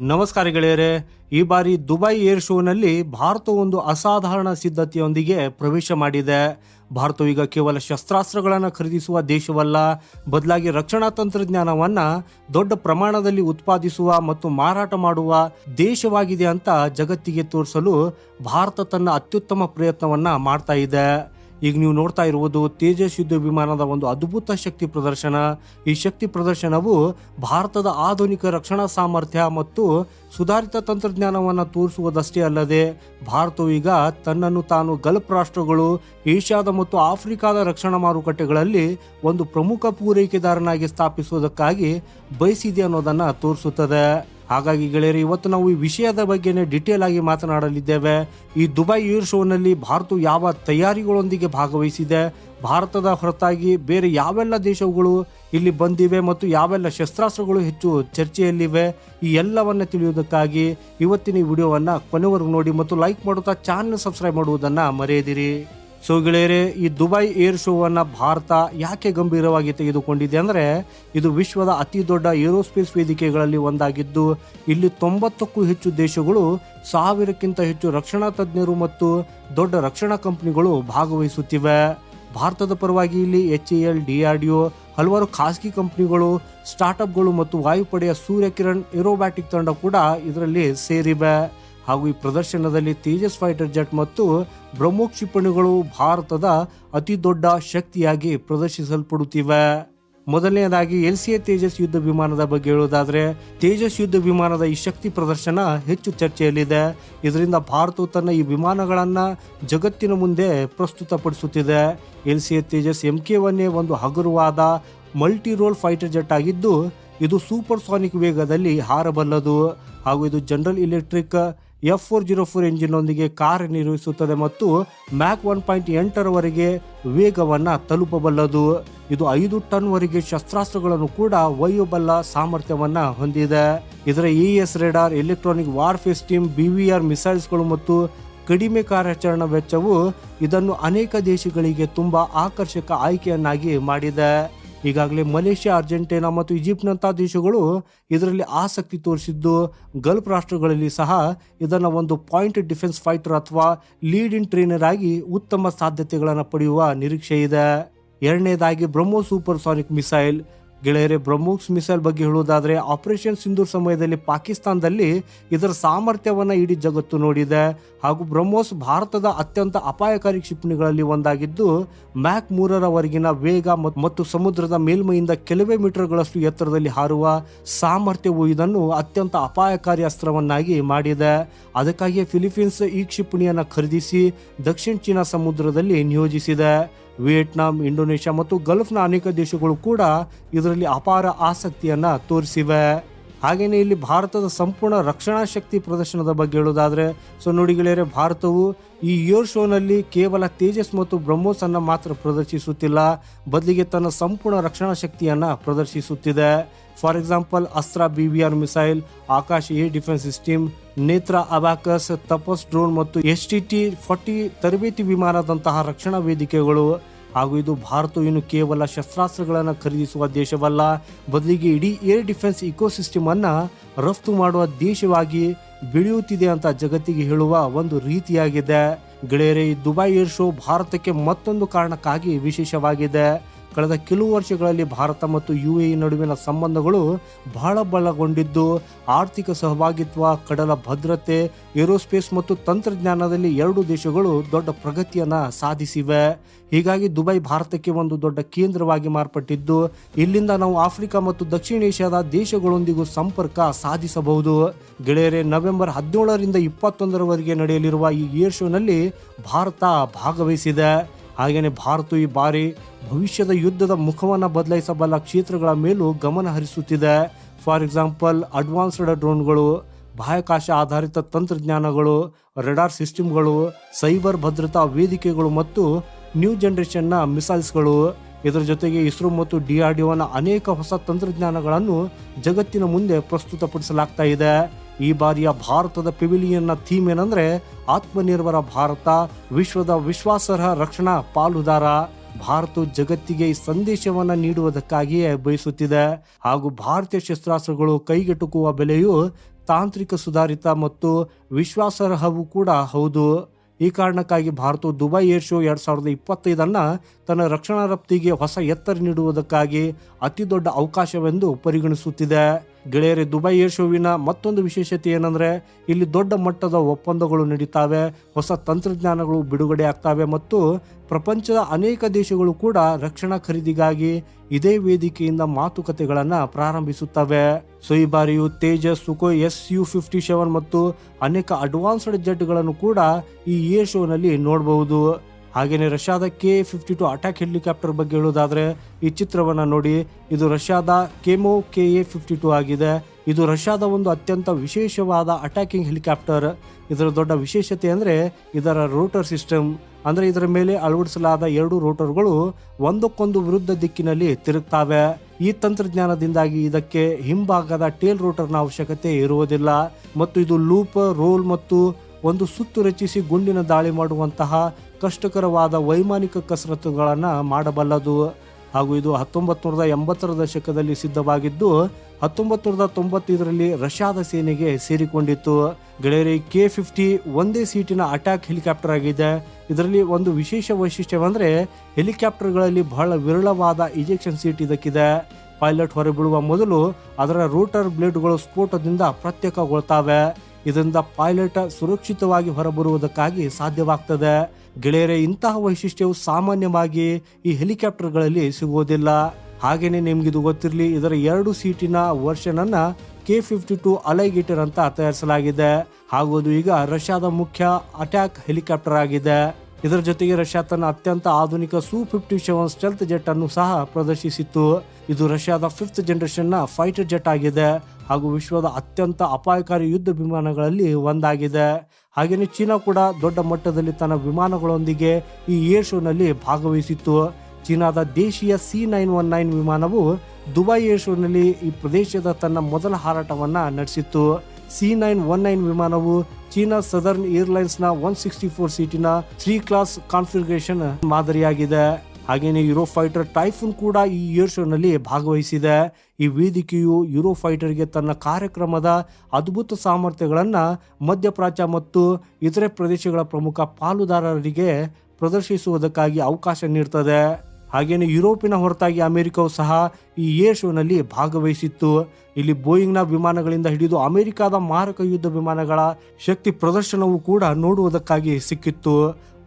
ನಮಸ್ಕಾರ ಗೆಳೆಯರೆ, ಈ ಬಾರಿ ದುಬೈ ಏರ್ ಶೋನಲ್ಲಿ ಭಾರತ ಒಂದು ಅಸಾಧಾರಣ ಸಿದ್ಧತೆಯೊಂದಿಗೆ ಪ್ರವೇಶ ಮಾಡಿದೆ. ಭಾರತವು ಈಗ ಕೇವಲ ಶಸ್ತ್ರಾಸ್ತ್ರಗಳನ್ನು ಖರೀದಿಸುವ ದೇಶವಲ್ಲ, ಬದಲಾಗಿ ರಕ್ಷಣಾ ತಂತ್ರಜ್ಞಾನವನ್ನ ದೊಡ್ಡ ಪ್ರಮಾಣದಲ್ಲಿ ಉತ್ಪಾದಿಸುವ ಮತ್ತು ಮಾರಾಟ ಮಾಡುವ ದೇಶವಾಗಿದೆ ಅಂತ ಜಗತ್ತಿಗೆ ತೋರಿಸಲು ಭಾರತ ತನ್ನ ಅತ್ಯುತ್ತಮ ಪ್ರಯತ್ನವನ್ನ ಮಾಡ್ತಾ ಇದೆ. ಈಗ ನೀವು ನೋಡ್ತಾ ಇರುವುದು ತೇಜಸ್ ಯುದ್ಧ ವಿಮಾನದ ಒಂದು ಅದ್ಭುತ ಶಕ್ತಿ ಪ್ರದರ್ಶನ. ಈ ಶಕ್ತಿ ಪ್ರದರ್ಶನವು ಭಾರತದ ಆಧುನಿಕ ರಕ್ಷಣಾ ಸಾಮರ್ಥ್ಯ ಮತ್ತು ಸುಧಾರಿತ ತಂತ್ರಜ್ಞಾನವನ್ನು ತೋರಿಸುವುದಷ್ಟೇ ಅಲ್ಲದೆ, ಭಾರತವು ಈಗ ತನ್ನನ್ನು ತಾನು ಗಲ್ಫ್ ರಾಷ್ಟ್ರಗಳು, ಏಷ್ಯಾದ ಮತ್ತು ಆಫ್ರಿಕಾದ ರಕ್ಷಣಾ ಮಾರುಕಟ್ಟೆಗಳಲ್ಲಿ ಒಂದು ಪ್ರಮುಖ ಪೂರೈಕೆದಾರನಾಗಿ ಸ್ಥಾಪಿಸುವುದಕ್ಕಾಗಿ ಬಯಸಿದೆ ಅನ್ನೋದನ್ನು ತೋರಿಸುತ್ತದೆ. ಹಾಗಾಗಿ ಗೆಳೆಯರು, ಇವತ್ತು ನಾವು ಈ ವಿಷಯದ ಬಗ್ಗೆನೇ ಡಿಟೇಲ್ ಆಗಿ ಮಾತನಾಡಲಿದ್ದೇವೆ. ಈ ದುಬೈ ಏರ್ ಶೋನಲ್ಲಿ ಭಾರತವು ಯಾವ ತಯಾರಿಗಳೊಂದಿಗೆ ಭಾಗವಹಿಸಿದೆ, ಭಾರತದ ಹೊರತಾಗಿ ಬೇರೆ ಯಾವೆಲ್ಲ ದೇಶಗಳು ಇಲ್ಲಿ ಬಂದಿವೆ ಮತ್ತು ಯಾವೆಲ್ಲ ಶಸ್ತ್ರಾಸ್ತ್ರಗಳು ಹೆಚ್ಚು ಚರ್ಚೆಯಲ್ಲಿವೆ, ಈ ಎಲ್ಲವನ್ನ ತಿಳಿಯುವುದಕ್ಕಾಗಿ ಇವತ್ತಿನ ಈ ವಿಡಿಯೋವನ್ನ ಕೊನೆವರೆಗೂ ನೋಡಿ ಮತ್ತು ಲೈಕ್ ಮಾಡುತ್ತಾ ಚಾನಲ್ ಸಬ್ಸ್ಕ್ರೈಬ್ ಮಾಡುವುದನ್ನ ಮರೆಯದಿರಿ. ಸೊ ಗೆಳೆಯರೇ, ಈ ದುಬೈ ಏರ್ ಶೋವನ್ನು ಭಾರತ ಯಾಕೆ ಗಂಭೀರವಾಗಿ ತೆಗೆದುಕೊಂಡಿದೆ ಅಂದ್ರೆ, ಇದು ವಿಶ್ವದ ಅತಿ ದೊಡ್ಡ ಏರೋಸ್ಪೇಸ್ ವೇದಿಕೆಗಳಲ್ಲಿ ಒಂದಾಗಿದ್ದು, ಇಲ್ಲಿ ತೊಂಬತ್ತಕ್ಕೂ ಹೆಚ್ಚು ದೇಶಗಳು, ಸಾವಿರಕ್ಕಿಂತ ಹೆಚ್ಚು ರಕ್ಷಣಾ ತಜ್ಞರು ಮತ್ತು ದೊಡ್ಡ ರಕ್ಷಣಾ ಕಂಪನಿಗಳು ಭಾಗವಹಿಸುತ್ತಿವೆ. ಭಾರತದ ಪರವಾಗಿ ಇಲ್ಲಿ ಎಚ್ ಎ ಎಲ್ ಡಿಒ ಹಲವಾರು ಖಾಸಗಿ ಕಂಪನಿಗಳು, ಸ್ಟಾರ್ಟ್ಅಪ್ಗಳು ಮತ್ತು ವಾಯುಪಡೆಯ ಸೂರ್ಯಕಿರಣ್ ಏರೋಬ್ಯಾಟಿಕ್ ತಂಡ ಕೂಡ ಇದರಲ್ಲಿ ಸೇರಿವೆ. ಹಾಗೂ ಈ ಪ್ರದರ್ಶನದಲ್ಲಿ ತೇಜಸ್ ಫೈಟರ್ ಜೆಟ್ ಮತ್ತು ಬ್ರಹ್ಮೋ ಕ್ಷಿಪಣಿಗಳು ಭಾರತದ ಅತಿ ದೊಡ್ಡ ಶಕ್ತಿಯಾಗಿ ಪ್ರದರ್ಶಿಸಲ್ಪಡುತ್ತಿವೆ. ಮೊದಲನೆಯದಾಗಿ ಎಲ್ ಸಿ ತೇಜಸ್ ಯುದ್ಧ ವಿಮಾನದ ಬಗ್ಗೆ ಹೇಳುವುದಾದ್ರೆ ತೇಜಸ್ ಯುದ್ಧ ವಿಮಾನದ ಈ ಶಕ್ತಿ ಪ್ರದರ್ಶನ ಹೆಚ್ಚು ಚರ್ಚೆಯಲ್ಲಿದೆ. ಇದರಿಂದ ಭಾರತವು ತನ್ನ ಈ ವಿಮಾನಗಳನ್ನು ಜಗತ್ತಿನ ಮುಂದೆ ಪ್ರಸ್ತುತಪಡಿಸುತ್ತಿದೆ. L C A Tejas M K one ಒಂದು ಹಗುರವಾದ ಮಲ್ಟಿ ರೋಲ್ ಫೈಟರ್ ಜೆಟ್ ಆಗಿದ್ದು, ಇದು ಸೂಪರ್ ಸಾನಿಕ್ ವೇಗದಲ್ಲಿ ಹಾರಬಲ್ಲದು ಹಾಗೂ ಇದು General Electric F four zero four ಎಂಜಿನ್ನೊಂದಿಗೆ ಕಾರ್ಯನಿರ್ವಹಿಸುತ್ತದೆ ಮತ್ತು ಮ್ಯಾಕ್ ಒನ್ ಪಾಯಿಂಟ್ ಎಂಟರವರೆಗೆ ವೇಗವನ್ನು ತಲುಪಬಲ್ಲದು. ಇದು ಐದು ಟನ್ ವರೆಗೆ ಶಸ್ತ್ರಾಸ್ತ್ರಗಳನ್ನು ಕೂಡ ಒಯ್ಯಬಲ್ಲ ಸಾಮರ್ಥ್ಯವನ್ನು ಹೊಂದಿದೆ. ಇದರ E S radar, electronic warfare team BVR ಮಿಸೈಲ್ಸ್ಗಳು ಮತ್ತು ಕಡಿಮೆ ಕಾರ್ಯಾಚರಣಾ ವೆಚ್ಚವು ಇದನ್ನು ಅನೇಕ ದೇಶಗಳಿಗೆ ತುಂಬಾ ಆಕರ್ಷಕ ಆಯ್ಕೆಯನ್ನಾಗಿ ಮಾಡಿದೆ. ಈಗಾಗಲೇ ಮಲೇಷ್ಯಾ, ಅರ್ಜೆಂಟೀನಾ ಮತ್ತು ಈಜಿಪ್ಟ್ನಂತಹ ದೇಶಗಳು ಇದರಲ್ಲಿ ಆಸಕ್ತಿ ತೋರಿಸಿದ್ದು, ಗಲ್ಫ್ ರಾಷ್ಟ್ರಗಳಲ್ಲಿ ಸಹ ಇದನ್ನು ಒಂದು ಪಾಯಿಂಟ್ ಡಿಫೆನ್ಸ್ ಫೈಟರ್ ಅಥವಾ ಲೀಡ್ ಇನ್ ಟ್ರೈನರ್ ಆಗಿ ಉತ್ತಮ ಸಾಧ್ಯತೆಗಳನ್ನು ಪಡೆಯುವ ನಿರೀಕ್ಷೆ ಇದೆ. ಎರಡನೇದಾಗಿ ಬ್ರಹ್ಮೋ ಸೂಪರ್ ಸಾನಿಕ್ ಮಿಸೈಲ್ ಗೆಳೆಯರೆ, ಬ್ರಹ್ಮೋಸ್ ಮಿಸೈಲ್ ಬಗ್ಗೆ ಹೇಳುವುದಾದರೆ, ಆಪರೇಷನ್ ಸಿಂಧೂರ್ ಸಮಯದಲ್ಲಿ ಪಾಕಿಸ್ತಾನದಲ್ಲಿ ಇದರ ಸಾಮರ್ಥ್ಯವನ್ನು ಇಡೀ ಜಗತ್ತು ನೋಡಿದೆ. ಹಾಗೂ ಬ್ರಹ್ಮೋಸ್ ಭಾರತದ ಅತ್ಯಂತ ಅಪಾಯಕಾರಿ ಕ್ಷಿಪಣಿಗಳಲ್ಲಿ ಒಂದಾಗಿದ್ದು, ಮ್ಯಾಕ್ ಮೂರರವರೆಗಿನ ವೇಗ ಮತ್ತು ಸಮುದ್ರದ ಮೇಲ್ಮೈಯಿಂದ ಕೆಲವೇ ಮೀಟರ್ಗಳಷ್ಟು ಎತ್ತರದಲ್ಲಿ ಹಾರುವ ಸಾಮರ್ಥ್ಯವು ಇದನ್ನು ಅತ್ಯಂತ ಅಪಾಯಕಾರಿ ಅಸ್ತ್ರವನ್ನಾಗಿ ಮಾಡಿದೆ. ಅದಕ್ಕಾಗಿಯೇ ಫಿಲಿಪೀನ್ಸ್ ಈ ಕ್ಷಿಪಣಿಯನ್ನು ಖರೀದಿಸಿ ದಕ್ಷಿಣ ಚೀನಾ ಸಮುದ್ರದಲ್ಲಿ ನಿಯೋಜಿಸಿದೆ. ವಿಯೆಟ್ನಾಂ, ಇಂಡೋನೇಷ್ಯಾ ಮತ್ತು ಗಲ್ಫ್ನ ಅನೇಕ ದೇಶಗಳು ಕೂಡ ಇದರಲ್ಲಿ ಅಪಾರ ಆಸಕ್ತಿಯನ್ನು ತೋರಿಸಿವೆ. ಹಾಗೆಯೇ ಇಲ್ಲಿ ಭಾರತದ ಸಂಪೂರ್ಣ ರಕ್ಷಣಾ ಶಕ್ತಿ ಪ್ರದರ್ಶನದ ಬಗ್ಗೆ ಹೇಳೋದಾದರೆ, ಸೊ ನೋಡಿ ಗೆಳೆಯರೆ, ಭಾರತವು ಈ ಏರ್ ಶೋನಲ್ಲಿ ಕೇವಲ ತೇಜಸ್ ಮತ್ತು ಬ್ರಹ್ಮೋಸ್ ಅನ್ನ ಮಾತ್ರ ಪ್ರದರ್ಶಿಸುತ್ತಿಲ್ಲ, ಬದಲಿಗೆ ತನ್ನ ಸಂಪೂರ್ಣ ರಕ್ಷಣಾ ಶಕ್ತಿಯನ್ನ ಪ್ರದರ್ಶಿಸುತ್ತಿದೆ. For example, Astra B V R missile, Akash air defence system Netra, Abacus, Tapas drone ಮತ್ತು ಎಸ್ ಟಿ ಟಿ ಫಾರ್ಟಿ ತರಬೇತಿ ವಿಮಾನದಂತಹ ರಕ್ಷಣಾ ವೇದಿಕೆಗಳು ಹಾಗೂ ಇದು ಭಾರತವು ಇನ್ನು ಕೇವಲ ಶಸ್ತ್ರಾಸ್ತ್ರಗಳನ್ನು ಖರೀದಿಸುವ ದೇಶವಲ್ಲ. ಬದಲಿಗೆ ಇಡೀ ಏರ್ ಡಿಫೆನ್ಸ್ ಇಕೋಸಿಸ್ಟಮ್ ಅನ್ನು ರಫ್ತು ಮಾಡುವ ದೇಶವಾಗಿ ಬೆಳೆಯುತ್ತಿದೆ ಅಂತ ಜಗತ್ತಿಗೆ ಹೇಳುವ ಒಂದು ರೀತಿಯಾಗಿದೆ. ಗೆಳೆಯರೆ ದುಬೈ ಏರ್ ಶೋ ಭಾರತಕ್ಕೆ ಮತ್ತೊಂದು ಕಾರಣಕ್ಕಾಗಿ ವಿಶೇಷವಾಗಿದೆ. ಕಳೆದ ಕೆಲವು ವರ್ಷಗಳಲ್ಲಿ ಭಾರತ ಮತ್ತು ಯು ಎ ನಡುವಿನ ಸಂಬಂಧಗಳು ಬಹಳ ಬಲಗೊಂಡಿದ್ದು, ಆರ್ಥಿಕ ಸಹಭಾಗಿತ್ವ, ಕಡಲ ಭದ್ರತೆ, ಏರೋಸ್ಪೇಸ್ ಮತ್ತು ತಂತ್ರಜ್ಞಾನದಲ್ಲಿ ಎರಡು ದೇಶಗಳು ದೊಡ್ಡ ಪ್ರಗತಿಯನ್ನು ಸಾಧಿಸಿವೆ. ಹೀಗಾಗಿ ದುಬೈ ಭಾರತಕ್ಕೆ ಒಂದು ದೊಡ್ಡ ಕೇಂದ್ರವಾಗಿ ಮಾರ್ಪಟ್ಟಿದ್ದು, ಇಲ್ಲಿಂದ ನಾವು ಆಫ್ರಿಕಾ ಮತ್ತು ದಕ್ಷಿಣ ಏಷ್ಯಾದ ದೇಶಗಳೊಂದಿಗೂ ಸಂಪರ್ಕ ಸಾಧಿಸಬಹುದು. ಗೆಳೆಯರೆ, ನವೆಂಬರ್ ಹದಿನೇಳರಿಂದ ಇಪ್ಪತ್ತೊಂದರವರೆಗೆ ನಡೆಯಲಿರುವ ಈ ಏರ್ ಶೋನಲ್ಲಿ ಭಾರತ ಭಾಗವಹಿಸಿದೆ. ಹಾಗೆಯೇ ಭಾರತವು ಈ ಬಾರಿ ಭವಿಷ್ಯದ ಯುದ್ಧದ ಮುಖವನ್ನು ಬದಲಾಯಿಸಬಲ್ಲ ಕ್ಷೇತ್ರಗಳ ಮೇಲೂ ಗಮನ ಹರಿಸುತ್ತಿದೆ. ಫಾರ್ ಎಕ್ಸಾಂಪಲ್, ಅಡ್ವಾನ್ಸ್ಡ್ ಡ್ರೋನ್ಗಳು, ಬಾಹ್ಯಾಕಾಶ ಆಧಾರಿತ ತಂತ್ರಜ್ಞಾನಗಳು, ರೆಡಾರ್ ಸಿಸ್ಟಮ್ಗಳು, ಸೈಬರ್ ಭದ್ರತಾ ವೇದಿಕೆಗಳು ಮತ್ತು ನ್ಯೂ ಜನರೇಷನ್ನ ಮಿಸೈಲ್ಸ್ಗಳು. ಇದರ ಜೊತೆಗೆ ಇಸ್ರೋ ಮತ್ತು ಡಿಆರ್ಡಿಒನ ಅನೇಕ ಹೊಸ ತಂತ್ರಜ್ಞಾನಗಳನ್ನು ಜಗತ್ತಿನ ಮುಂದೆ ಪ್ರಸ್ತುತಪಡಿಸಲಾಗ್ತಾ ಇದೆ. ಈ ಬಾರಿಯ ಭಾರತದ ಪೆವಿಲಿಯನ್ನ ಥೀಮ್ ಏನಂದ್ರೆ ಆತ್ಮನಿರ್ಭರ ಭಾರತ, ವಿಶ್ವದ ವಿಶ್ವಾಸಾರ್ಹ ರಕ್ಷಣಾ ಪಾಲುದಾರ. ಭಾರತ ಜಗತ್ತಿಗೆ ಈ ಸಂದೇಶವನ್ನ ನೀಡುವುದಕ್ಕಾಗಿಯೇ ಬಯಸುತ್ತಿದೆ. ಹಾಗೂ ಭಾರತೀಯ ಶಸ್ತ್ರಾಸ್ತ್ರಗಳು ಕೈಗೆಟುಕುವ ಬೆಲೆಯು ತಾಂತ್ರಿಕ ಸುಧಾರಿತ ಮತ್ತು ವಿಶ್ವಾಸಾರ್ಹವೂ ಕೂಡ ಹೌದು. ಈ ಕಾರಣಕ್ಕಾಗಿ ಭಾರತವು ದುಬೈ ಏರ್ ಶೋ ಎರಡ್ ಸಾವಿರದ ಇಪ್ಪತ್ತೈದನ್ನ ತನ್ನ ರಕ್ಷಣಾ ರಫ್ತಿಗೆ ಹೊಸ ಎತ್ತರ ನೀಡುವುದಕ್ಕಾಗಿ ಅತಿ ದೊಡ್ಡ ಅವಕಾಶವೆಂದು ಪರಿಗಣಿಸುತ್ತಿದೆ. ಗೆಳೆಯರೆ, ದುಬೈ ಏರ್ ಶೋವಿನ ಮತ್ತೊಂದು ವಿಶೇಷತೆ ಏನಂದ್ರೆ, ಇಲ್ಲಿ ದೊಡ್ಡ ಮಟ್ಟದ ಒಪ್ಪಂದಗಳು ನಡೀತಾವೆ, ಹೊಸ ತಂತ್ರಜ್ಞಾನಗಳು ಬಿಡುಗಡೆ ಆಗ್ತಾವೆ ಮತ್ತು ಪ್ರಪಂಚದ ಅನೇಕ ದೇಶಗಳು ಕೂಡ ರಕ್ಷಣಾ ಖರೀದಿಗಾಗಿ ಇದೇ ವೇದಿಕೆಯಿಂದ ಮಾತುಕತೆಗಳನ್ನ ಪ್ರಾರಂಭಿಸುತ್ತವೆ. ಸೊ, ಈ ಬಾರಿಯು Tejas Sukhoi S U fifty seven ಮತ್ತು ಅನೇಕ ಅಡ್ವಾನ್ಸ್ಡ್ ಜೆಟ್ಗಳನ್ನು ಕೂಡ ಈ ಏರ್ ಶೋನಲ್ಲಿ ನೋಡಬಹುದು. ಹಾಗೇನೆ ರಷ್ಯಾದ K fifty two attack helicopter ಬಗ್ಗೆ ಹೇಳೋದಾದರೆ ಈ ಚಿತ್ರವನ್ನ ನೋಡಿ, ಇದು ರಷ್ಯಾದ Kamov K A fifty two ಆಗಿದೆ. ಇದು ರಷ್ಯಾದ ಒಂದು ಅತ್ಯಂತ ವಿಶೇಷವಾದ ಅಟ್ಯಾಕಿಂಗ್ ಹೆಲಿಕಾಪ್ಟರ್. ಇದರ ದೊಡ್ಡ ವಿಶೇಷತೆ ಅಂದ್ರೆ ಇದರ ರೋಟರ್ ಸಿಸ್ಟಮ್. ಅಂದ್ರೆ ಇದರ ಮೇಲೆ ಅಳವಡಿಸಲಾದ ಎರಡು ರೋಟರ್ಗಳು ಒಂದಕ್ಕೊಂದು ವಿರುದ್ಧ ದಿಕ್ಕಿನಲ್ಲಿ ತಿರುಗ್ತಾವೆ. ಈ ತಂತ್ರಜ್ಞಾನದಿಂದಾಗಿ ಇದಕ್ಕೆ ಹಿಂಭಾಗದ ಟೇಲ್ ರೋಟರ್ನ ಅವಶ್ಯಕತೆ ಇರುವುದಿಲ್ಲ. ಮತ್ತು ಇದು ಲೂಪ್, ರೋಲ್ ಮತ್ತು ಒಂದು ಸುತ್ತು ರಚಿಸಿ ಗುಂಡಿನ ದಾಳಿ ಮಾಡುವಂತಹ ಕಷ್ಟಕರವಾದ ವೈಮಾನಿಕ ಕಸರತ್ತುಗಳನ್ನು ಮಾಡಬಲ್ಲದು. ಹಾಗೂ ಇದು ಹತ್ತೊಂಬತ್ತು ನೂರದ ಎಂಬತ್ತರ ದಶಕದಲ್ಲಿ ಸಿದ್ಧವಾಗಿದ್ದು ಹತ್ತೊಂಬತ್ತು ನೂರದ ತೊಂಬತ್ತೈದರಲ್ಲಿ ರಷ್ಯಾದ ಸೇನೆಗೆ ಸೇರಿಕೊಂಡಿತ್ತು. ಗೆಳೆಯರಿ, ಕೆ ಫಿಫ್ಟಿ ಒಂದೇ ಸೀಟಿನ ಅಟ್ಯಾಕ್ ಹೆಲಿಕಾಪ್ಟರ್ ಆಗಿದೆ. ಇದರಲ್ಲಿ ಒಂದು ವಿಶೇಷ ವೈಶಿಷ್ಟ್ಯವೆಂದರೆ, ಹೆಲಿಕಾಪ್ಟರ್ಗಳಲ್ಲಿ ಬಹಳ ವಿರಳವಾದ ಇಜೆಕ್ಷನ್ ಸೀಟ್ ಇದಕ್ಕಿದೆ. ಪೈಲಟ್ ಹೊರಬೀಳುವ ಮೊದಲು ಅದರ ರೋಟರ್ ಬ್ಲೇಡ್ಗಳು ಸ್ಫೋಟದಿಂದ ಪ್ರತ್ಯೇಕಗೊಳ್ತಾವೆ. ಇದರಿಂದ ಪೈಲಟ್ ಸುರಕ್ಷಿತವಾಗಿ ಹೊರಬರುವುದಕ್ಕಾಗಿ ಸಾಧ್ಯವಾಗ್ತದೆ. ಗೆಳೆಯರೆ, ಇಂತಹ ವೈಶಿಷ್ಟ್ಯವು ಸಾಮಾನ್ಯವಾಗಿ ಈ ಹೆಲಿಕಾಪ್ಟರ್ಗಳಲ್ಲಿ ಸಿಗುವುದಿಲ್ಲ. ಹಾಗೇನೆ ನಿಮ್ಗಿದು ಗೊತ್ತಿರಲಿ, ಇದರ ಎರಡು ಸೀಟಿನ ವರ್ಷನ್ ಅನ್ನ ಕೆ ಫಿಫ್ಟಿ ಟು ಅಲೈಗೇಟರ್ ಅಂತ ತಯಾರಿಸಲಾಗಿದೆ. ಹಾಗೂ ಅದು ಈಗ ರಷ್ಯಾದ ಮುಖ್ಯ ಅಟ್ಯಾಕ್ ಹೆಲಿಕಾಪ್ಟರ್ ಆಗಿದೆ. ಇದರ ಜೊತೆಗೆ ರಷ್ಯಾ ತನ್ನ ಅತ್ಯಂತ ಆಧುನಿಕ ಸು ಫಿಫ್ಟಿ ಸೆವೆನ್ ಸ್ಟೆಲ್ತ್ ಜೆಟ್ ಅನ್ನು ಸಹ ಪ್ರದರ್ಶಿಸಿತ್ತು. ಇದು ರಷ್ಯಾದ ಫಿಫ್ತ್ ಜನರೇಷನ್ನ ಫೈಟರ್ ಜೆಟ್ ಆಗಿದೆ ಹಾಗೂ ವಿಶ್ವದ ಅತ್ಯಂತ ಅಪಾಯಕಾರಿ ಯುದ್ಧ ವಿಮಾನಗಳಲ್ಲಿ ಒಂದಾಗಿದೆ. ಹಾಗೆಯೇ ಚೀನಾ ಕೂಡ ದೊಡ್ಡ ಮಟ್ಟದಲ್ಲಿ ತನ್ನ ವಿಮಾನಗಳೊಂದಿಗೆ ಈ ಏರ್ ಶೋನಲ್ಲಿ ಭಾಗವಹಿಸಿತ್ತು. ಚೀನಾದ ದೇಶೀಯ ಸಿ ನೈನ್ ಒನ್ ನೈನ್ ವಿಮಾನವು ದುಬೈ ಏರ್ ಶೋನಲ್ಲಿ ಈ ಪ್ರದೇಶದ ತನ್ನ ಮೊದಲ ಹಾರಾಟವನ್ನು ನಡೆಸಿತ್ತು. ಸಿ ನೈನ್ ಒನ್ ನೈನ್ ವಿಮಾನವು ಚೀನಾ ಸದರ್ನ್ ಏರ್ಲೈನ್ಸ್ನ ಒನ್ ಸಿಕ್ಸ್ಟಿ ಫೋರ್ ಸೀಟಿನ ತ್ರೀ ಕ್ಲಾಸ್ ಕಾನ್ಫಿಗರೇಷನ್ ಮಾದರಿಯಾಗಿದೆ. ಹಾಗೆಯೇ ಯುರೋ ಫೈಟರ್ ಟೈಫೂನ್ ಕೂಡ ಈ ಏರ್ ಶೋನಲ್ಲಿ ಭಾಗವಹಿಸಿದೆ. ಈ ವೇದಿಕೆಯು ಯುರೋ ಫೈಟರ್ಗೆ ತನ್ನ ಕಾರ್ಯಕ್ರಮದ ಅದ್ಭುತ ಸಾಮರ್ಥ್ಯಗಳನ್ನು ಮಧ್ಯಪ್ರಾಚ್ಯ ಮತ್ತು ಇತರೆ ಪ್ರದೇಶಗಳ ಪ್ರಮುಖ ಪಾಲುದಾರರಿಗೆ ಪ್ರದರ್ಶಿಸುವುದಕ್ಕಾಗಿ ಅವಕಾಶ ನೀಡ್ತದೆ. ಹಾಗೇನೆ ಯುರೋಪಿನ ಹೊರತಾಗಿ ಅಮೆರಿಕವು ಸಹ ಈ ಏರ್ ಶೋನಲ್ಲಿ ಭಾಗವಹಿಸಿತ್ತು. ಇಲ್ಲಿ ಬೋಯಿಂಗ್ನ ವಿಮಾನಗಳಿಂದ ಹಿಡಿದು ಅಮೆರಿಕದ ಮಾರಕ ಯುದ್ಧ ವಿಮಾನಗಳ ಶಕ್ತಿ ಪ್ರದರ್ಶನವೂ ಕೂಡ ನೋಡುವುದಕ್ಕಾಗಿ ಸಿಕ್ಕಿತ್ತು.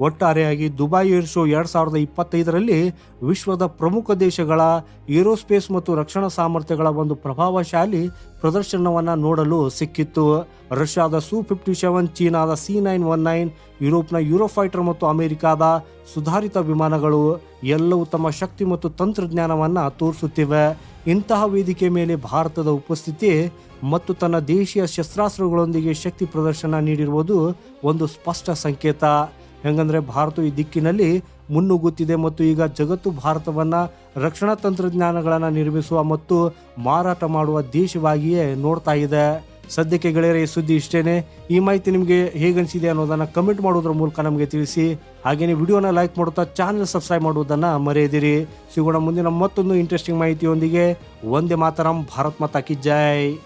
ಒಟ್ಟಾರೆಯಾಗಿ ದುಬೈ ಏರ್ ಶೋ ಎರಡ್ ಸಾವಿರದ ಇಪ್ಪತ್ತೈದರಲ್ಲಿ ವಿಶ್ವದ ಪ್ರಮುಖ ದೇಶಗಳ ಏರೋಸ್ಪೇಸ್ ಮತ್ತು ರಕ್ಷಣಾ ಸಾಮರ್ಥ್ಯಗಳ ಒಂದು ಪ್ರಭಾವಶಾಲಿ ಪ್ರದರ್ಶನವನ್ನು ನೋಡಲು ಸಿಕ್ಕಿತ್ತು. ರಷ್ಯಾದ ಸು ಫಿಫ್ಟಿ ಸೆವೆನ್, ಚೀನಾದ ಸಿ ನೈನ್ ಒನ್ ನೈನ್, ಯುರೋಪ್ನ ಯುರೋಫೈಟರ್ ಮತ್ತು ಅಮೆರಿಕಾದ ಸುಧಾರಿತ ವಿಮಾನಗಳು ಎಲ್ಲವೂ ತಮ್ಮ ಶಕ್ತಿ ಮತ್ತು ತಂತ್ರಜ್ಞಾನವನ್ನು ತೋರಿಸುತ್ತಿವೆ. ಇಂತಹ ವೇದಿಕೆ ಮೇಲೆ ಭಾರತದ ಉಪಸ್ಥಿತಿ ಮತ್ತು ತನ್ನ ದೇಶೀಯ ಶಸ್ತ್ರಾಸ್ತ್ರಗಳೊಂದಿಗೆ ಶಕ್ತಿ ಪ್ರದರ್ಶನ ನೀಡಿರುವುದು ಒಂದು ಸ್ಪಷ್ಟ ಸಂಕೇತ. ಹೆಂಗಂದ್ರೆ ಭಾರತ ಈ ದಿಕ್ಕಿನಲ್ಲಿ ಮುನ್ನುಗ್ಗುತ್ತಿದೆ ಮತ್ತು ಈಗ ಜಗತ್ತು ಭಾರತವನ್ನ ರಕ್ಷಣಾ ತಂತ್ರಜ್ಞಾನಗಳನ್ನು ನಿರ್ಮಿಸುವ ಮತ್ತು ಮಾರಾಟ ಮಾಡುವ ದೇಶವಾಗಿಯೇ ನೋಡ್ತಾ ಇದೆ. ಸದ್ಯಕ್ಕೆ ಗೆಳೆಯರ, ಈ ಸುದ್ದಿ ಇಷ್ಟೇನೆ. ಈ ಮಾಹಿತಿ ನಿಮಗೆ ಹೇಗನ್ಸಿದೆ ಅನ್ನೋದನ್ನ ಕಮೆಂಟ್ ಮಾಡೋದ್ರ ಮೂಲಕ ನಮಗೆ ತಿಳಿಸಿ. ಹಾಗೆಯೇ ವಿಡಿಯೋನ ಲೈಕ್ ಮಾಡುತ್ತಾ ಚಾನೆಲ್ ಸಬ್ಸ್ಕ್ರೈಬ್ ಮಾಡುವುದನ್ನು ಮರೆಯದಿರಿ. ಸಿಗೋಣ ಮುಂದಿನ ಮತ್ತೊಂದು ಇಂಟ್ರೆಸ್ಟಿಂಗ್ ಮಾಹಿತಿಯೊಂದಿಗೆ. ಒಂದೇ ಮಾತರಂ, ಭಾರತ್ ಮಾತಾ ಕಿ ಜೈ.